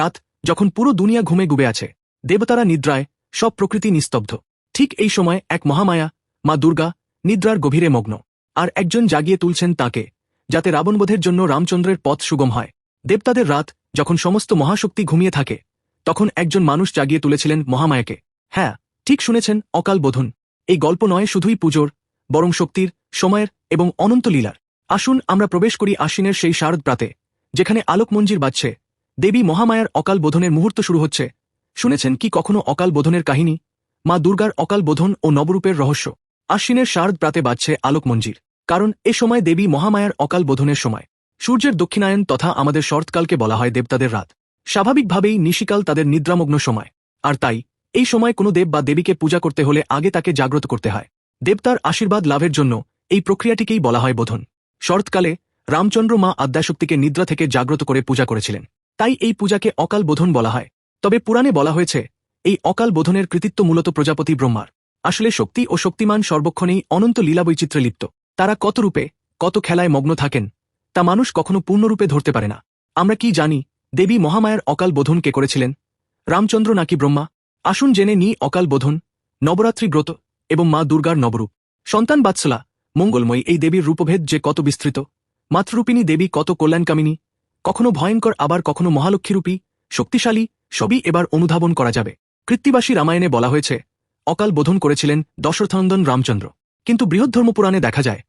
রাত যখন পুরো দুনিয়া ঘুমে গুবে আছে, দেবতারা নিদ্রায় সব প্রকৃতি নিস্তব্ধ। ঠিক এই সময় এক মহামায়া, মা দুর্গা, নিদ্রার গভীরে মগ্ন। আর একজন জাগিয়ে তুলছেন তাকে, যাতে রাবণবোধের জন্য রামচন্দ্রের পথ সুগম হয়। দেবতাদের রাত যখন সমস্ত মহাশক্তি ঘুমিয়ে থাকে, তখন একজন মানুষ জাগিয়ে তুলেছিলেন মহামায়াকে। হ্যাঁ ঠিক শুনেছেন অকাল বোধন। এই গল্প নয় শুধুই পুজোর, বরং শক্তির, সময়ের এবং অনন্ত লীলার। আসুন আমরা প্রবেশ করি আশ্বিনের সেই শারদ প্রাতে, যেখানে আলোক মঞ্জির বাজছে দেবী মহামায়ার অকাল বোধনের মুহূর্ত শুরু হচ্ছে। শুনেছেন কি কখনো অকাল বোধনের কাহিনী? মা দুর্গার অকাল বোধন ও নবরূপের রহস্য। আশ্বিনের শারদ প্রাতে বাজছে আলোক মঞ্জির। কারণ এ সময় দেবী মহামায়ার অকাল বোধনের সময়। সূর্যের দক্ষিণায়ন তথা আমাদের শরৎকালকে বলা হয় দেবতাদের রাত। স্বাভাবিকভাবেই নিশিকাল তাদের নিদ্রামগ্ন সময়। আর তাই, এই সময় কোনো দেব বা দেবীকে পূজা করতে হলে আগে তাকে জাগ্রত করতে হয়। দেবতার আশীর্বাদ লাভের জন্য এই প্রক্রিয়াটিকেই বলা হয় বোধন। শরৎকালে রামচন্দ্র মা আদ্যাশক্তিকে নিদ্রা থেকে জাগ্রত করে পূজা করেছিলেন। তাই এই পূজাকে অকাল বোধন বলা হয়। তবে পুরাণে বলা হয়েছে, এই অকাল বোধনের কৃতিত্ব মূলত প্রজাপতি ব্রহ্মার। আসলে শক্তি ও শক্তিমান সর্বক্ষণেই অনন্ত লীলাবৈচিত্র্যে লিপ্ত। তারা কত রূপে, কত খেলায় মগ্ন থাকেন, তা মানুষ কখনো পূর্ণরূপে ধরতে পারে না। আমরা কি জানি, দেবী মহামায়ার অকাল বোধন কে করেছিলেন? রামচন্দ্র নাকি ব্রহ্মা? আসুন জেনে নি অকাল বোধন, নবরাত্রি ব্রত এবং মা দুর্গার নবরূপ। সন্তান বাৎসলা, মঙ্গলময়ী এই দেবীর রূপভেদ যে কত বিস্তৃত। মাতৃরূপিণী দেবী কত কল্যাণকামিনী কখনো ভয়ঙ্কর, আবার কখনো মহালক্ষ্মীরূপী, শক্তিশালী, সবই এবার অনুধাবন করা যাবে। কৃত্তিবাসী রামায়ণে বলা হয়েছে, অকাল বোধন করেছিলেন দশরথনন্দন রামচন্দ্র। কিন্তু বৃহদ্ধর্ম পুরাণে দেখা যায়,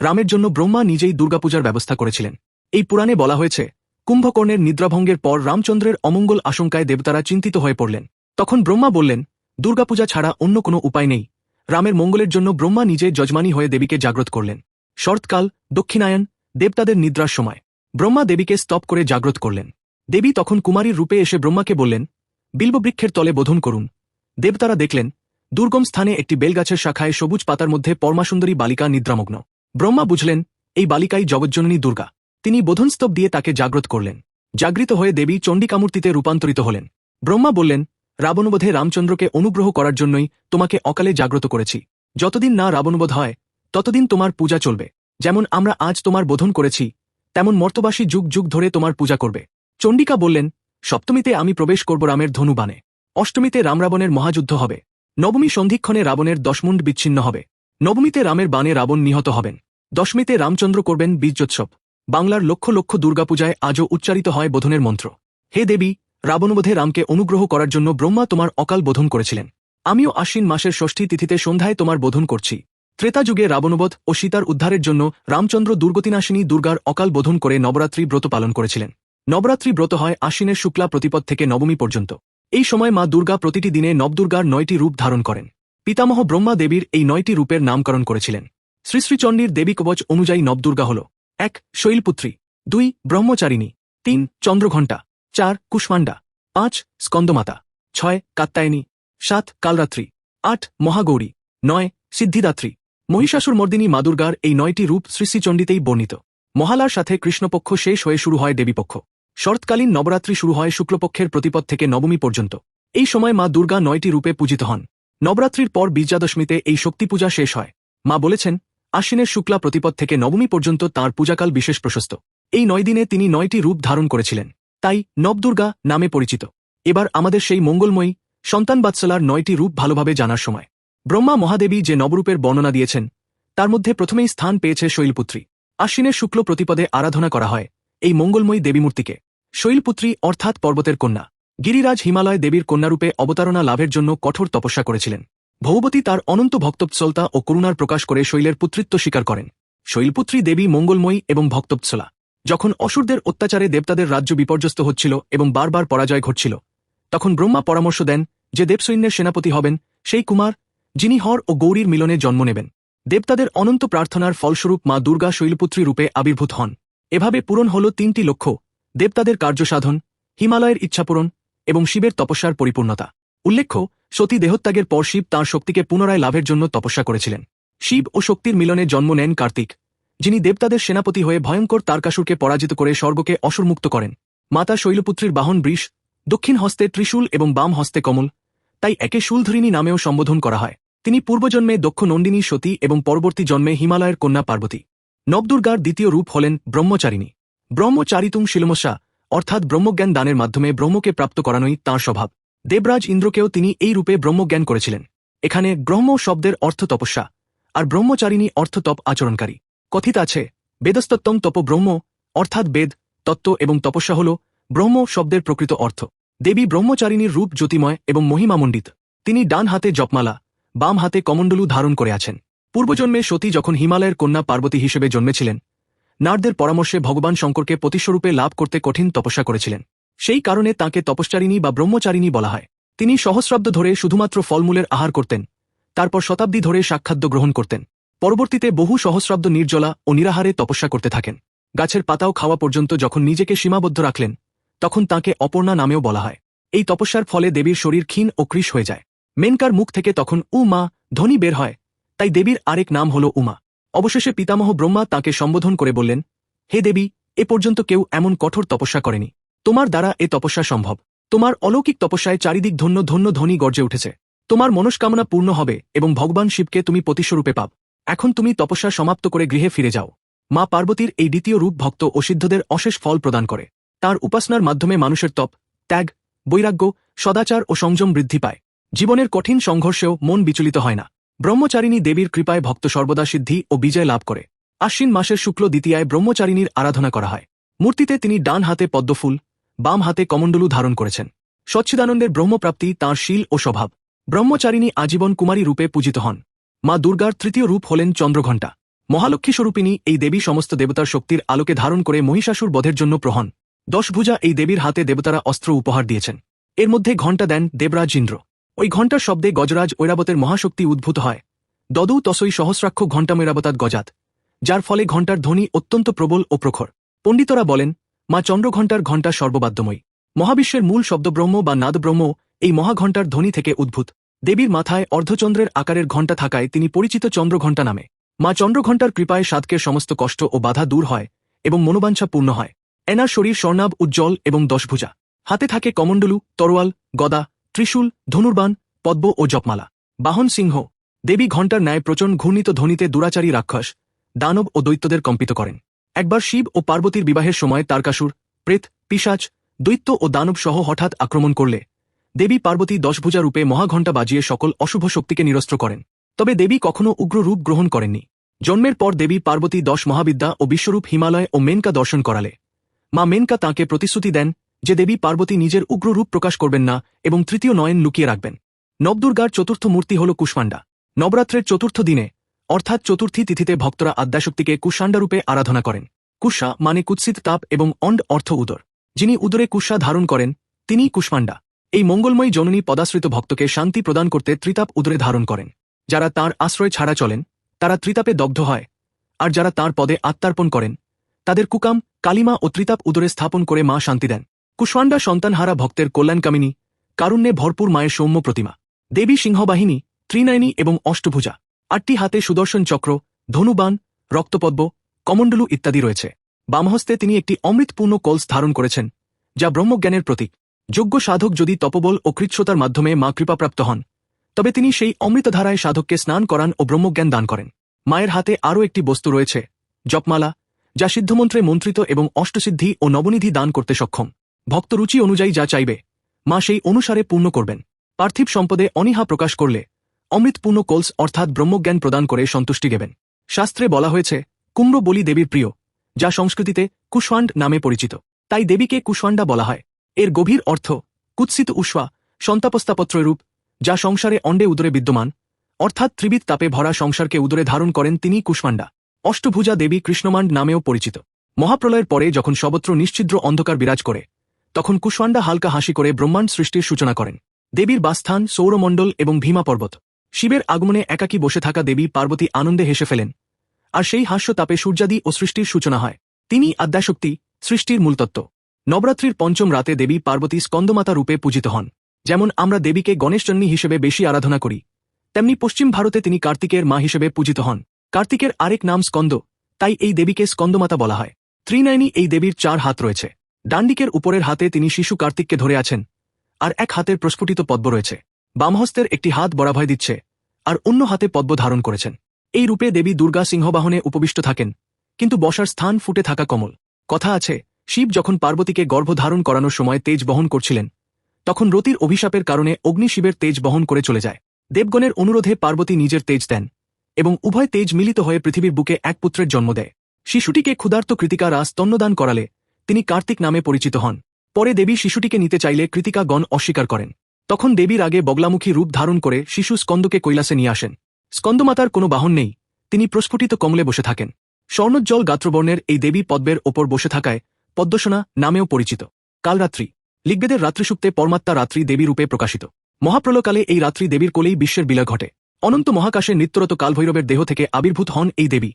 রামের জন্য ব্রহ্মা নিজেই দুর্গাপূজার ব্যবস্থা করেছিলেন। এই পুরাণে বলা হয়েছে, কুম্ভকর্ণের নিদ্রাভঙ্গের পর রামচন্দ্রের অমঙ্গল আশঙ্কায় দেবতারা চিন্তিত হয়ে পড়লেন। তখন ব্রহ্মা বললেন, দুর্গাপূজা ছাড়া অন্য কোনো উপায় নেই। রামের মঙ্গলের জন্য ব্রহ্মা নিজে যজমানী হয়ে দেবীকে জাগ্রত করলেন। শরৎকাল, দক্ষিণায়ন, দেবতাদের নিদ্রার সময়। ব্রহ্মা দেবীকে স্তব করে জাগ্রত করলেন। দেবী তখন কুমারীর রূপে এসে ব্রহ্মাকে বললেন, বিল্ববৃক্ষের তলে বোধন করুন। দেবতারা দেখলেন, দুর্গম স্থানে একটি বেলগাছের শাখায় সবুজ পাতার মধ্যে পরমাসুন্দরী বালিকা নিদ্রামগ্ন। ব্রহ্মা বুঝলেন, এই বালিকাই জগজ্জননী দুর্গা। তিনি বোধনস্তব দিয়ে তাকে জাগ্রত করলেন। জাগৃত হয়ে দেবী চণ্ডিকামূর্তিতে রূপান্তরিত হলেন। ব্রহ্মা বললেন, রাবণবোধে রামচন্দ্রকে অনুগ্রহ করার জন্যই তোমাকে অকালে জাগ্রত করেছি। যতদিন না রাবণবোধ হয়, ততদিন তোমার পূজা চলবে। যেমন আমরা আজ তোমার বোধন করেছি তেমন মর্তবাসী যুগ যুগ ধরে তোমার পূজা করবে। চণ্ডিকা বললেন, সপ্তমীতে আমি প্রবেশ করব রামের ধনু বানে অষ্টমীতে রামরাবণের মহাযুদ্ধ হবে। নবমী সন্ধিক্ষণে রাবণের দশমুণ্ড বিচ্ছিন্ন হবে। নবমীতে রামের বানে রাবণ নিহত হবেন। দশমীতে রামচন্দ্র করবেন বীর্যোৎসব। বাংলার লক্ষ লক্ষ দুর্গাপূজায় আজও উচ্চারিত হয় বোধনের মন্ত্র। হে দেবী, রাবণবোধে রামকে অনুগ্রহ করার জন্য ব্রহ্মা তোমার অকাল বোধন করেছিলেন। আমিও আশ্বিন মাসের ষষ্ঠী তিথিতে সন্ধ্যায় তোমার বোধন করছি। ত্রেতা যুগে রাবণবোধ ও সীতার উদ্ধারের জন্য রামচন্দ্র দুর্গতিনাশিনী দুর্গার অকাল বোধন করে নবরাত্রি ব্রত পালন করেছিলেন। নবরাত্রি ব্রত হয় আশ্বিনের শুক্লা প্রতিপদ থেকে নবমী পর্যন্ত। এই সময় মা দুর্গা প্রতিটি দিনে নবদুর্গার নয়টি রূপ ধারণ করেন। পিতামহ ব্রহ্মা দেবীর এই নয়টি রূপের নামকরণ করেছিলেন। শ্রী শ্রীচণ্ডীর দেবী কবচ অনুযায়ী নবদুর্গা হল এক, শৈলপুত্রী, দুই, ব্রহ্মচারিণী, তিন, চন্দ্রঘণ্টা, চার, কুষ্মাণ্ডা, পাঁচ, স্কন্দমাতা, ছয় কাত্তায়নী সাত, কালরাত্রি, আট, মহাগৌরী, নয়, সিদ্ধিদাত্রী। মহিষাসুর মর্দিনী মা দুর্গার এই নয়টি রূপ শ্রীশ্রীচণ্ডীতেই বর্ণিত। মহালার সাথে কৃষ্ণপক্ষ শেষ হয়ে শুরু হয় দেবীপক্ষ। শরৎকালীন নবরাত্রি শুরু হয় শুক্লপক্ষের প্রতিপদ থেকে নবমী পর্যন্ত। এই সময় মা দুর্গা নয়টি রূপে পূজিত হন। নবরাত্রির পর বিজয়াদশমীতে এই শক্তি পূজা শেষ হয়। মা বলেছেন, আশ্বিনের শুক্লা প্রতিপদ থেকে নবমী পর্যন্ত তাঁর পূজাকাল বিশেষ প্রশস্ত। এই নয় দিনে তিনি নয়টি রূপ ধারণ করেছিলেন। তাই নবদুর্গা নামে পরিচিত। এবার আমাদের সেই মঙ্গলময়ী সন্তান বাৎসলার নয়টি রূপ ভালোভাবে জানার সময়। ব্রহ্মা মহাদেবী যে নবরূপের বর্ণনা দিয়েছেন, তার মধ্যে প্রথমেই স্থান পেয়েছে শৈলপুত্রী। আশ্বিনের শুক্ল প্রতিপদে আরাধনা করা হয় এই মঙ্গলময়ী দেবীমূর্তিকে। শৈলপুত্রী অর্থাৎ পর্বতের কন্যা। গিরিরাজ হিমালয় দেবীর কন্যারূপে অবতারণা লাভের জন্য কঠোর তপস্যা করেছিলেন। ভৌবতী তার অনন্ত ভক্তবৎসলতা ও করুণার প্রকাশ করে শৈলের পুত্রিত্ব স্বীকার করেন। শৈলপুত্রী দেবী মঙ্গলময়ী এবং ভক্তবৎসলা যখন অসুরদের অত্যাচারে দেবতাদের রাজ্য বিপর্যস্ত হচ্ছিল এবং বারবার পরাজয় ঘটছিল, তখন ব্রহ্মা পরামর্শ দেন যে দেবসৈন্যের সেনাপতি হবেন সেই কুমার যিনি হর ও গৌরীর মিলনে জন্ম নেবেন। দেবতাদের অনন্ত প্রার্থনার ফলস্বরূপ মা দুর্গা শৈলপুত্রী রূপে আবির্ভূত হন। এভাবে পূরণ হল তিনটি লক্ষ্য দেবতাদের কার্যসাধন, হিমালয়ের ইচ্ছাপূরণ এবং শিবের তপস্যার পরিপূর্ণতা। উল্লেখ্য, সতী দেহত্যাগের পর শিব তাঁর শক্তিকে পুনরায় লাভের জন্য তপস্যা করেছিলেন। শিব ও শক্তির মিলনে জন্ম নেন কার্তিক, যিনি দেবতাদের সেনাপতি হয়ে ভয়ঙ্কর তারকাসুরকে পরাজিত করে স্বর্গকে অসুরমুক্ত করেন। মাতা শৈলপুত্রীর বাহন বৃষ, দক্ষিণ হস্তে ত্রিশূল এবং বাম হস্তে কমল তাই একে শুলধরিণী নামেও সম্বোধন করা হয়। তিনি পূর্বজন্মে দক্ষ নন্দিনী সতী এবং পরবর্তী জন্মে হিমালয়ের কন্যা পার্বতী। নবদুর্গার দ্বিতীয় রূপ হলেন ব্রহ্মচারিণী। ব্রহ্মচারিতুং শিলমস্যা অর্থাৎ ব্রহ্মজ্ঞান দানের মাধ্যমে ব্রহ্মকে প্রাপ্ত করানোই তাঁর স্বভাব। দেবরাজ ইন্দ্রকেও তিনি এই রূপে ব্রহ্মজ্ঞান করেছিলেন। এখানে ব্রহ্ম শব্দের অর্থ তপস্যা, আর ব্রহ্মচারিণী অর্থ তপ আচরণকারী। কথিত আছে বেদস্তত্তম তপ ব্রহ্ম, অর্থাৎ বেদ, তত্ত্ব এবং তপস্যা হল ব্রহ্ম শব্দের প্রকৃত অর্থ। দেবী ব্রহ্মচারিণীর রূপ জ্যোতিময় এবং মহিমামণ্ডিত। তিনি ডান হাতে জপমালা, বাম হাতে কমণ্ডলু ধারণ করে আছেন। পূর্বজন্মে সতী যখন হিমালয়ের কন্যা পার্বতী হিসেবে জন্মেছিলেন, নারদের পরামর্শে ভগবান শঙ্করকে প্রতিস্বরূপে লাভ করতে কঠিন তপস্যা করেছিলেন। সেই কারণে তাকে তপস্যারিণী বা ব্রহ্মচারিণী বলা হয়। তিনি সহস্রাব্দ ধরে শুধুমাত্র ফলমূলের আহার করতেন, তারপর শতাব্দী ধরে সাক্ষাদ্য গ্রহণ করতেন। পরবর্তীতে বহু সহস্রাব্দ নির্জলা ও নিরাহারে তপস্যা করতে থাকেন। গাছের পাতাও খাওয়া পর্যন্ত যখন নিজেকে সীমাবদ্ধ রাখলেন তখন তাকে অপর্ণা নামেও বলা হয়। এই তপস্যার ফলে দেবীর শরীর ক্ষীণ ও কৃষ হয়ে যায়। মেনকার মুখ থেকে তখন উ মা ধ্বনি বের হয়, তাই দেবীর আরেক নাম হল উমা। অবশেষে পিতামহ ব্রহ্মা তাকে সম্বোধন করে বললেন, হে দেবী, এ পর্যন্ত কেউ এমন কঠোর তপস্যা করেনি। তোমার দ্বারা এ তপস্যা সম্ভব। তোমার অলৌকিক তপস্যায় চারিদিক ধন্য ধন্য ধ্বনি গর্জে উঠেছে। তোমার মনস্কামনা পূর্ণ হবে এবং ভগবান শিবকে তুমি প্রতিস্বরূপে পাব এখন তুমি তপস্যা সমাপ্ত করে গৃহে ফিরে যাও। মা পার্বতীর এই দ্বিতীয় রূপ ভক্ত ও সিদ্ধদের অশেষ ফল প্রদান করে। তার উপাসনার মাধ্যমে মানুষের তপ, ত্যাগ, বৈরাগ্য, সদাচার ও সংযম বৃদ্ধি পায়। জীবনের কঠিন সংঘর্ষেও মন বিচলিত হয় না। ব্রহ্মচারিণী দেবীর কৃপায় ভক্ত সর্বদা সিদ্ধি ও বিজয় লাভ করে। আশ্বিন মাসের শুক্ল দ্বিতীয়ায় ব্রহ্মচারিণীর আরাধনা করা হয়। মূর্তিতে তিনি ডান হাতে পদ্মফুল, বাম হাতে কমণ্ডলু ধারণ করেছেন। সচ্ছিদানন্দের ব্রহ্মপ্রাপ্তি তাঁর শীল ও স্বভাব। ব্রহ্মচারিণী আজীবন কুমারী রূপে পূজিত হন। মা দুর্গার তৃতীয় রূপ হলেন চন্দ্রঘণ্টা। মহালক্ষ্মী স্বরূপিনী এই দেবী সমস্ত দেবতার শক্তির আলোকে ধারণ করে মহিষাসুর বধের জন্য প্রহন। দশভুজা এই দেবীর হাতে দেবতারা অস্ত্র উপহার দিয়েছেন। এর মধ্যে ঘণ্টা দেন দেবরাজ ইন্দ্র। ওই ঘণ্টার শব্দে গজরাজ ঐরাবতের মহাশক্তি উদ্ভূত হয়। দদৌ তসই সহস্রাক্ষ ঘণ্টামৈরাবতাত গজাত, যার ফলে ঘণ্টার ধ্বনি অত্যন্ত প্রবল ও প্রখর। পণ্ডিতরা বলেন, মা চন্দ্রঘণ্টার ঘণ্টা সর্ববাদ্যময়ী। মহাবিশ্বের মূল শব্দব্রহ্ম বা নাদব্রহ্ম এই মহাঘণ্টার ধ্বনি থেকে উদ্ভূত। দেবীর মাথায় অর্ধচন্দ্রের আকারের ঘণ্টা থাকায় তিনি পরিচিত চন্দ্রঘণ্টা নামে। মা চন্দ্রঘণ্টার কৃপায় সাধকের সমস্ত কষ্ট ও বাধা দূর হয় এবং মনোবাঞ্ছা পূর্ণ হয়। এনার শরীর স্বর্ণাব উজ্জ্বল এবং দশভুজা। হাতে থাকে কমণ্ডলু, তরোয়াল, গদা, ত্রিশূল, ধনুর্বাণ, পদ্ম ও জপমালা। বাহন সিংহ। দেবী ঘণ্টার ন্যায় প্রচণ্ড ঘূর্ণিত ধ্বনিতে দুরাচারী রাক্ষস, দানব ও দৈত্যদের কম্পিত করেন। একবার শিব ও পার্বতীর বিবাহের সময় তারকাসুর, প্রেত পিসাচ দৈত্য ও দানব সহ হঠাৎ আক্রমণ করলে, দেবী পার্বতী দশভুজা রূপে মহাঘণ্টা বাজিয়ে সকল অশুভ শক্তিকে নিরস্ত্র করেন। তবে দেবী কখনও উগ্র রূপ গ্রহণ করেননি। জন্মের পর দেবী পার্বতী দশ মহাবিদ্যা ও বিশ্বরূপ হিমালয় ও মেনকা দর্শন করালে। মা মেনকা তাঁকে প্রতিশ্রুতি দেন যে দেবী পার্বতী নিজের উগ্র রূপ প্রকাশ করবেন না এবং তৃতীয় নয়ন লুকিয়ে রাখবেন। নবদুর্গার চতুর্থ মূর্তি হল কুষ্মাণ্ডা নবরাত্রের চতুর্থ দিনে, অর্থাৎ চতুর্থী তিথিতে ভক্তরা আদ্যাশক্তিকে কুষাণ্ডারূপে আরাধনা করেন। কুষা মানে কুৎসিত তাপ এবং অন্ড অর্থ উদর। যিনি উদরে কুষা ধারণ করেন তিনিই কুষ্মাণ্ডা এই মঙ্গলময়ী জননী পদাশ্রিত ভক্তকে শান্তি প্রদান করতে ত্রিতাপ উদরে ধারণ করেন। যারা তার আশ্রয় ছাড়া চলেন, তারা ত্রিতাপে দগ্ধ হয়, আর যারা তার পদে আত্মার্পণ করেন তাদের কুকাম, কালিমা ও ত্রিতাপ উদরে স্থাপন করে মা শান্তি দেন। কুষ্মান্ডা সন্তানহারা ভক্তের কল্যাণকামিনী, কারুণ্যে ভরপুর মায়ের সৌম্য প্রতিমা। দেবী সিংহবাহিনী, ত্রিনয়নী এবং অষ্টভুজা। আটটি হাতে সুদর্শন চক্র ধনুবান রক্তপদ্ম, কমণ্ডলু ইত্যাদি রয়েছে। বামহস্তে তিনি একটি অমৃতপূর্ণ কলস ধারণ করেছেন, যা ব্রহ্মজ্ঞানের প্রতীক। যোগ্য সাধক যদি তপবল ও কৃচ্ছতার মাধ্যমে মা কৃপাপ্রাপ্ত হন, তবে তিনি সেই অমৃতধারায় সাধককে স্নান করান ও ব্রহ্মজ্ঞান দান করেন। মায়ের হাতে আরও একটি বস্তু রয়েছে, জপমালা যা সিদ্ধমন্ত্রে মন্ত্রিত এবং অষ্টসিদ্ধি ও নবনিধি দান করতে সক্ষম। ভক্ত রুচি অনুযায়ী যা চাইবে, মা সেই অনুসারে পূর্ণ করবেন। পার্থিব সম্পদে অনীহা প্রকাশ করলে অমৃতপূর্ণ কোলস অর্থাৎ ব্রহ্মজ্ঞান প্রদান করে সন্তুষ্টি দেবেন শাস্ত্রে বলা হয়েছে কুম্র বলি দেবীর প্রিয়, যা সংস্কৃতিতে কুশওয়ান্ড নামে পরিচিত। তাই দেবীকে কুশওয়ান্ডা বলা হয়। এর গভীর অর্থ, কুৎসিত উষ্বা সন্তাপস্তাপত্ররূপ, যা সংসারে অণ্ডে উদরে বিদ্যমান, অর্থাৎ ত্রিবিদ তাপে ভরা সংসারকে উদরে ধারণ করেন তিনি কুষ্মান্ডা অষ্টভুজা দেবী কৃষ্ণমান্ড নামেও পরিচিত। মহাপ্রলয়ের পরে যখন সবত্র নিশ্চিদ্র অন্ধকার বিরাজ করে, তখন কুষ্মান্ডা হালকা হাসি করে ব্রহ্মাণ্ড সৃষ্টির সূচনা করেন। দেবীর বাস্থান সৌরমণ্ডল এবং ভীমা পর্বত। শিবের আগমনে একাকী বসে থাকা দেবী পার্বতী আনন্দে হেসে ফেলেন। আর সেই হাস্য তাপে সূর্যাদি ও সৃষ্টির সূচনা হয়। তিনি আদ্যাশক্তি, সৃষ্টির মূলতত্ত্ব। নবরাত্রির পঞ্চম রাতে দেবী পার্বতী স্কন্দমাতা রূপে পূজিত হন। যেমন আমরা দেবীকে গণেশচন্নী হিসেবে বেশি আরাধনা করি, তেমনি পশ্চিম ভারতে তিনি কার্তিকের মা হিসেবে পূজিত হন। কার্তিকের আরেক নাম স্কন্দ, তাই এই দেবীকে স্কন্দমাতা বলা হয়। ত্রিনয়নী এই দেবীর চার হাত রয়েছে। ডান্ডিকের উপরের হাতে তিনি শিশু কার্তিককে ধরে আছেন, আর এক হাতের প্রস্ফুটিত পদ্ম রয়েছে। বামহস্তের একটি হাত বরাভয় দিচ্ছে, আর অন্য হাতে পদ্ম ধারণ করেছেন। এই রূপে দেবী দুর্গা সিংহবাহনে উপবিষ্ট থাকেন, কিন্তু বসার স্থান ফুটে থাকা কমল। কথা আছে, শিব যখন পার্বতীকে গর্ভধারণ করানোর সময় তেজ বহন করছিলেন, তখন রতির অভিশাপের কারণে অগ্নি শিবের তেজ বহন করে চলে যায়। দেবগণের অনুরোধে পার্বতী নিজের তেজ দেন। এবং উভয় তেজ মিলিত হয়ে পৃথিবীর বুকে এক পুত্রের জন্ম দেয়। শিশুটিকে ক্ষুধার্ত কৃতিকারা স্তন্যদান করালে তিনি কার্তিক নামে পরিচিত হন। পরে দেবী শিশুটিকে নিতে চাইলে কৃতিকা গণ অস্বীকার করেন। তখন দেবীর আগে বগলামুখী রূপ ধারণ করে শিশু স্কন্দকে কৈলাসে নিয়ে আসেন। স্কন্দমাতার কোনো বাহন নেই, তিনি প্রস্ফুটিত কমলে বসে থাকেন। স্বর্ণোজ্জ্বল গাত্রবর্ণের এই দেবী পদ্মের ওপর বসে থাকায় পদ্মসোনা নামেও পরিচিত। কালরাত্রি, ঋগ্বেদের রাত্রিসুক্তে পরমাত্মা রাত্রি দেবী রূপে প্রকাশিত। মহাপ্রলকালে এই রাত্রি দেবীর কোলেই বিশ্বের বিলয় ঘটে। অনন্ত মহাকাশে নিত্যরত কালভৈরবের দেহ থেকে আবির্ভূত হন এই দেবী,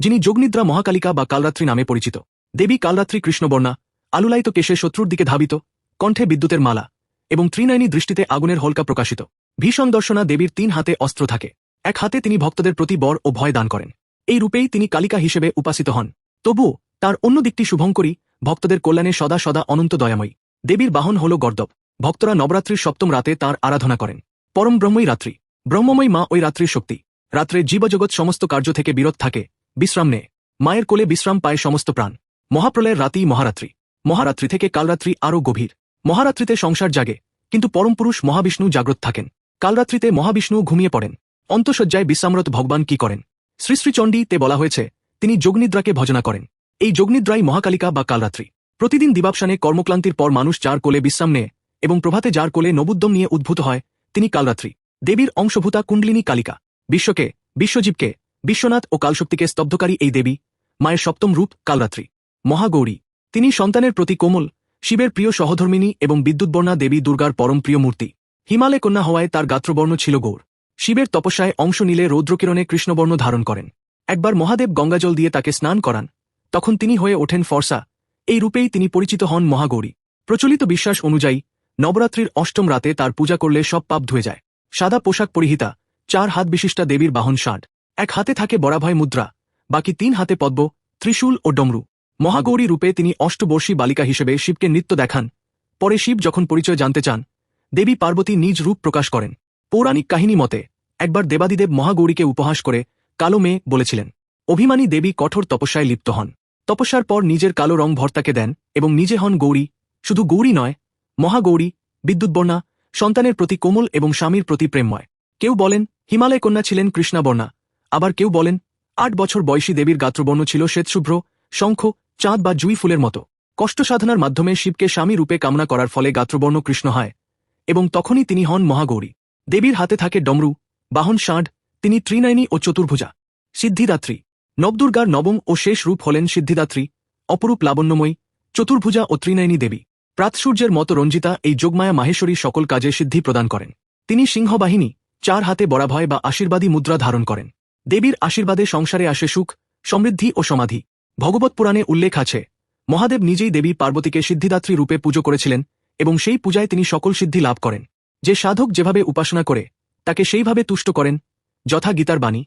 যিনি যোগনিদ্রা মহাকালিকা বা কালরাত্রি নামে পরিচিত। দেবী কালরাত্রি কৃষ্ণবর্ণা, আলুলায়িত কেশে শত্রুর দিকে ধাবিত, কণ্ঠে বিদ্যুতের মালা এবং ত্রিনয়নী দৃষ্টিতে আগুনের হলকা প্রকাশিত। ভীষণ দর্শনা দেবীর তিন হাতে অস্ত্র থাকে। এক হাতে তিনি ভক্তদের প্রতি বর ও ভয় দান করেন। এই রূপেই তিনি কালিকা হিসেবে উপাসিত হন। তবুও তার অন্য দিকটি শুভঙ্করী, ভক্তদের কল্যাণে সদা সদা অনন্ত দয়াময়ী। দেবীর বাহন হল গর্দব ভক্তরা নবরাত্রির সপ্তম রাতে তার আরাধনা করেন। পরম ব্রহ্মই রাত্রি। ব্রহ্মময়ী মা ওই রাত্রির শক্তি। রাত্রে জীবজগৎ সমস্ত কার্য থেকে বিরত থাকে। বিশ্রাম নে। মায়ের কোলে বিশ্রাম পায় সমস্ত প্রাণ। মহাপ্রলয়ের রাতি মহারাত্রি। মহারাত্রি থেকে কালরাত্রি আরও গভীর। মহারাত্রিতে সংসার জাগে, কিন্তু পরমপুরুষ মহাবিষ্ণু জাগ্রত থাকেন। কালরাত্রিতে মহাবিষ্ণু ঘুমিয়ে পড়েন। অন্তঃসজ্জায় বিশ্রামরত ভগবান কি করেন? শ্রী শ্রীচণ্ডী তে বলা হয়েছে, তিনি যোগনিদ্রাকে ভজনা করেন। এই যোগনিদ্রাই মহাকালিকা বা কালরাত্রি। প্রতিদিন দিবাবসানে কর্মক্লান্তির পর মানুষ যার কোলে বিশ্রাম নেয় এবং প্রভাতে যার কোলে নবুদ্যম নিয়ে উদ্ভূত হয়, তিনি কালরাত্রি। দেবীর অংশভূতা কুণ্ডলিনী কালিকা। বিশ্বকে, বিশ্বজীবকে, বিশ্বনাথ ও কালশক্তিকে স্তব্ধকারী এই দেবী, মায়ের সপ্তম রূপ কালরাত্রি। মহাগৌরী, তিনি সন্তানের প্রতি কোমল, শিবের প্রিয় সহধর্মিনী এবং বিদ্যুৎবর্ণা দেবী দুর্গার পরম প্রিয় মূর্তি। হিমালয় কন্যা হওয়ায় তার গাত্রবর্ণ ছিল গৌর। শিবের তপস্যায় অংশ নিলে রৌদ্রকিরণে কৃষ্ণবর্ণ ধারণ করেন। একবার মহাদেব গঙ্গাজল দিয়ে তাকে স্নান করান, তখন তিনি হয়ে ওঠেন ফর্সা। এই রূপেই তিনি পরিচিত হন মহাগৌরী। প্রচলিত বিশ্বাস অনুযায়ী, নবরাত্রির অষ্টম রাতে তার পূজা করলে সব পাপ ধুয়ে যায়। সাদা পোশাক পরিহিতা, চার হাত বিশিষ্টা দেবীর বাহন ষাট, এক হাতে থাকে বরাভয় মুদ্রা, বাকি তিন হাতে পদ্ম, ত্রিশূল ও ডমরু। মহাগৌরী রূপে তিনি অষ্টবর্ষী বালিকা হিসেবে শিবকে নৃত্য দেখান। পরে শিব যখন পরিচয় জানতে চান, দেবী পার্বতী নিজ রূপ প্রকাশ করেন। পৌরাণিক কাহিনী মতে, একবার দেবাদিদেব মহাগৌরীকে উপহাস করে কালো মেয়ে বলেছিলেন, অভিমানী দেবী কঠোর তপস্যায় লিপ্ত হন। তপস্যার পর নিজের কালো রং ভর্তাকে দেন এবং নিজে হন গৌরী। শুধু গৌরী নয়, মহাগৌরী বিদ্যুৎবর্ণা সন্তানের প্রতি কোমল এবং স্বামীর প্রতি প্রেমময়। কেউ বলেন, হিমালয় কন্যা ছিলেন কৃষ্ণাবর্ণা। আবার কেউ বলেন, আট বছর বয়সী দেবীর গাত্রবর্ণ ছিল শ্বেতশুভ্র, শঙ্খ, চাঁদ বা জুই ফুলের মতো। কষ্ট সাধনার মাধ্যমে শিবকে স্বামী রূপে কামনা করার ফলে গাত্রবর্ণ কৃষ্ণ হয় এবং তখনই তিনি হন মহাগৌরী। দেবীর হাতে থাকে ডমরু, বাহন ষাঁড়, তিনি ত্রিনয়নী ও চতুর্ভুজা। সিদ্ধিদাত্রী। নবদুর্গার নবম ও শেষ রূপ হলেন সিদ্ধিদাত্রী, অপরূপ লাবণ্যময়ী, চতুর্ভুজা ও ত্রিনয়নী দেবী। প্রাতসূর্যের মতো রঞ্জিতা এই যোগমায়া মাহেশ্বরী সকল কাজে সিদ্ধি প্রদান করেন। তিনি সিংহবাহিনী, চার হাতে বরাভয় বা আশীর্বাদী মুদ্রা ধারণ করেন। দেবীর আশীর্বাদে সংসারে আসে সুখ, সমৃদ্ধি ও সমাধি। ভগবত পুরাণে উল্লেখ আছে, মহাদেব নিজেই দেবী পার্বতীকে সিদ্ধিদাত্রী রূপে পুজো করেছিলেন এবং সেই পূজায় তিনি সকল সিদ্ধি লাভ করেন। যে সাধক যেভাবে উপাসনা করে, তাকে সেইভাবে তুষ্ট করেন, যথা গীতার বাণী।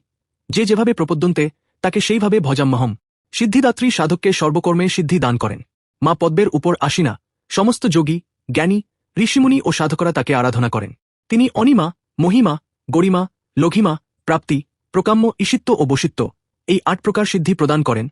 যে যেভাবে প্রপদ্যন্তে, তাকে সেইভাবে ভজাম্মহম। সিদ্ধিদাত্রী সাধককে সর্বকর্মে সিদ্ধি দান করেন। মা পদ্মের উপর আসিনা সমস্ত যোগী, জ্ঞানী, ঋষিমুনি ও সাধকরা তাকে আরাধনা করেন। তিনি অনিমা, মহিমা, গরিমা, লঘিমা, প্রাপ্তি, প্রকাম্য ঈশিত্ব ও বসিত্ব এই আট প্রকার সিদ্ধি প্রদান করেন।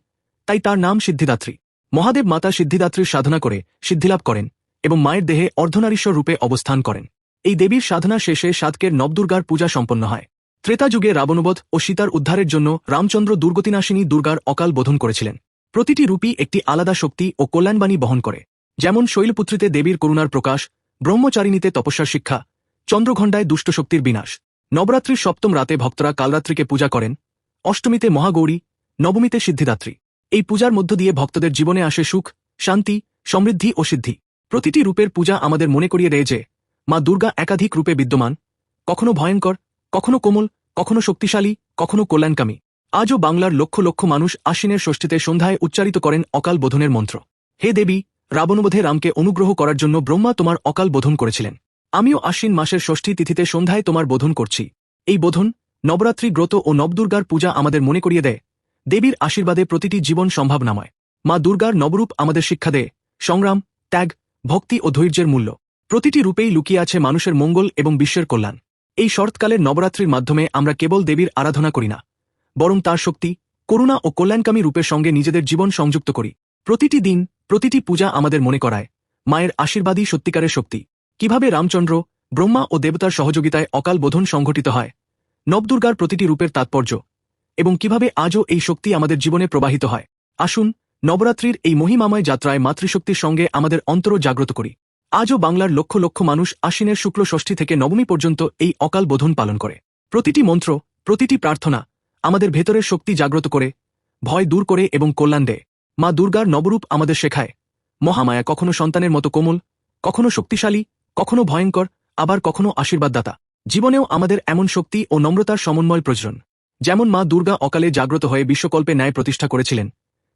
তাই তার নাম সিদ্ধিদাত্রী। মহাদেব মাতা সিদ্ধিদাত্রীর সাধনা করে সিদ্ধিলাভ করেন এবং মায়ের দেহে অর্ধনারীশ্বর রূপে অবস্থান করেন। এই দেবীর সাধনা শেষে সাতকের নবদুর্গার পূজা সম্পন্ন হয়। ত্রেতা যুগে রাবণবধ ও সীতার উদ্ধারের জন্য রামচন্দ্র দুর্গতিনাশিনী দুর্গার অকাল বোধন করেছিলেন। প্রতিটি রূপী একটি আলাদা শক্তি ও কল্যাণবাণী বহন করে। যেমন শৈলপুত্রীতে দেবীর করুণার প্রকাশ, ব্রহ্মচারিণীতে তপস্যার শিক্ষা চন্দ্রঘণ্ডায় দুষ্ট শক্তির বিনাশ, নবরাত্রির সপ্তম রাতে ভক্তরা কালরাত্রিকে পূজা করেন, অষ্টমীতে মহাগৌরী, নবমীতে সিদ্ধিদাত্রী। এই পূজার মধ্য দিয়ে ভক্তদের জীবনে আসে সুখ, শান্তি, সমৃদ্ধি ও সিদ্ধি। প্রতিটি রূপের পূজা আমাদের মনে করিয়ে দেয় যে, মা দুর্গা একাধিক রূপে বিদ্যমান, কখনো ভয়ঙ্কর, কখনো কোমল, কখনো শক্তিশালী, কখনো কল্যাণকামী। আজও বাংলার লক্ষ লক্ষ মানুষ আশ্বিনের ষষ্ঠীতে সন্ধ্যায় উচ্চারিত করেন অকাল বোধনের মন্ত্র। হে দেবী রাবণবোধে রামকে অনুগ্রহ করার জন্য ব্রহ্মা তোমার অকাল বোধন করেছিলেন। আমিও আশ্বিন মাসের ষষ্ঠী তিথিতে সন্ধ্যায় তোমার বোধন করছি। এই বোধন নবরাত্রি ব্রত ও নবদুর্গার পূজা আমাদের মনে করিয়ে দেয়। দেবীর আশীর্বাদে প্রতিটি জীবন সম্ভব নাময়। মা দুর্গার নবরূপ আমাদের শিক্ষা দেয়। সংগ্রাম, ত্যাগ, ভক্তি ও ধৈর্যের মূল্য। প্রতিটি রূপেই লুকিয়ে আছে মানুষের মঙ্গল এবং বিশ্বের কল্যাণ। এই শরৎকালের নবরাত্রির মাধ্যমে আমরা কেবল দেবীর আরাধনা করি না, বরং তার শক্তি, করুণা ও কল্যাণকামী রূপের সঙ্গে নিজেদের জীবন সংযুক্ত করি। প্রতিটি দিন, প্রতিটি পূজা আমাদের মনে করায়। মায়ের আশীর্বাদই সত্যিকারের শক্তি। কীভাবে রামচন্দ্র, ব্রহ্মা ও দেবতার সহযোগিতায় অকাল বোধন সংঘটিত হয়, নবদুর্গার প্রতিটি রূপের তাৎপর্য, এবং কীভাবে আজও এই শক্তি আমাদের জীবনে প্রবাহিত হয়। আসুন, নবরাত্রির এই মহিমাময় যাত্রায় মাতৃশক্তির সঙ্গে আমাদের অন্তর জাগ্রত করি। আজও বাংলার লক্ষ লক্ষ মানুষ আশ্বিনের শুক্ল ষষ্ঠী থেকে নবমী পর্যন্ত এই অকাল বোধন পালন করে। প্রতিটি মন্ত্র, প্রতিটি প্রার্থনা আমাদের ভেতরের শক্তি জাগ্রত করে, ভয় দূর করে এবং কল্যাণ দেয়। মা দুর্গার নবরূপ আমাদের শেখায়। মহামায়া কখনো সন্তানের মতো কোমল, কখনো শক্তিশালী, কখনো ভয়ঙ্কর, আবার কখনো আশীর্বাদদাতা। জীবনেও আমাদের এমন শক্তি ও নম্রতার সমন্বয় প্রয়োজন। যেমন মা দুর্গা অকালে জাগ্রত হয়ে বিশ্বকল্পে ন্যায় প্রতিষ্ঠা করেছিলেন,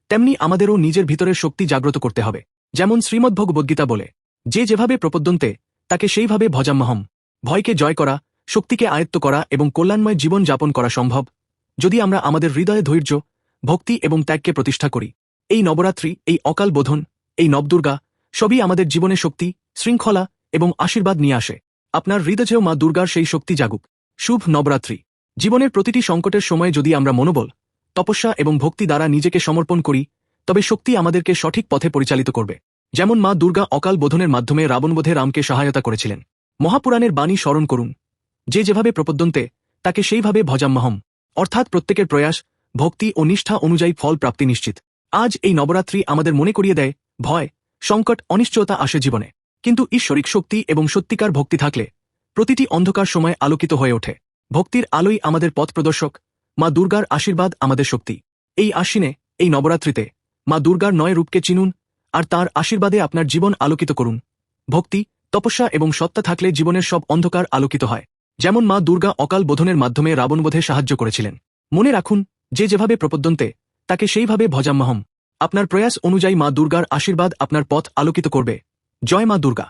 তেমনি আমাদেরও নিজের ভিতরের শক্তি জাগ্রত করতে হবে। যেমন শ্রীমদ্ভগবদ্গীতা বলে, যে যেভাবে প্রপদ্যন্তে, তাকে সেইভাবে ভজাম্যহম ভয়কে জয় করা, শক্তিকে আয়ত্ত করা এবং কল্যাণময় জীবন যাপন করা সম্ভব। যদি আমরা আমাদের হৃদয়ে ধৈর্য, ভক্তি এবং ত্যাগকে প্রতিষ্ঠা করি এই নবরাত্রি, এই অকাল বোধন, এই নবদুর্গা, সবই আমাদের জীবনে শক্তি, শৃঙ্খলা এবং আশীর্বাদ নিয়ে আসে। আপনার হৃদয়েও মা দুর্গার সেই শক্তি জাগুক। শুভ নবরাত্রি। জীবনের প্রতিটি সংকটের সময়ে যদি আমরা মনোবল, তপস্যা এবং ভক্তি দ্বারা নিজেকে সমর্পণ করি, তবে শক্তি আমাদেরকে সঠিক পথে পরিচালিত করবে। যেমন মা দুর্গা অকাল বোধনের মাধ্যমে রাবণবোধে রামকে সহায়তা করেছিলেন। মহাপুরাণের বাণী স্মরণ করুন। যে যেভাবে প্রপদ্যন্তে, তাকে সেইভাবে ভজাম্যহম অর্থাৎ প্রত্যেকের প্রয়াস, ভক্তি ও নিষ্ঠা অনুযায়ী ফল প্রাপ্তি নিশ্চিত। আজ এই নবরাত্রি আমাদের মনে করিয়ে দেয় ভয়, সংকট, অনিশ্চয়তা আসে জীবনে। কিন্তু ঈশ্বরিক শক্তি এবং সত্যিকার ভক্তি থাকলে প্রতিটি অন্ধকার সময় আলোকিত হয়ে ওঠে। ভক্তির আলোই আমাদের পথ প্রদর্শক, মা দুর্গার আশীর্বাদ আমাদের শক্তি। এই আশ্বিনে, এই নবরাত্রিতে মা দুর্গার নয় রূপকে চিনুন আর তার আশীর্বাদে আপনার জীবন আলোকিত করুন। ভক্তি, তপস্যা এবং সত্তা থাকলে জীবনের সব অন্ধকার আলোকিত হয়। যেমন মা দুর্গা অকাল বোধনের মাধ্যমে রাবণবোধে সাহায্য করেছিলেন। মনে রাখুন, যে যেভাবে প্রপদ্যন্তে তাকে সেইভাবে ভজাম্মাহম। আপনার প্রয়াস অনুযায়ী মা দুর্গার আশীর্বাদ আপনার পথ আলোকিত করবে। জয় মা দুর্গা।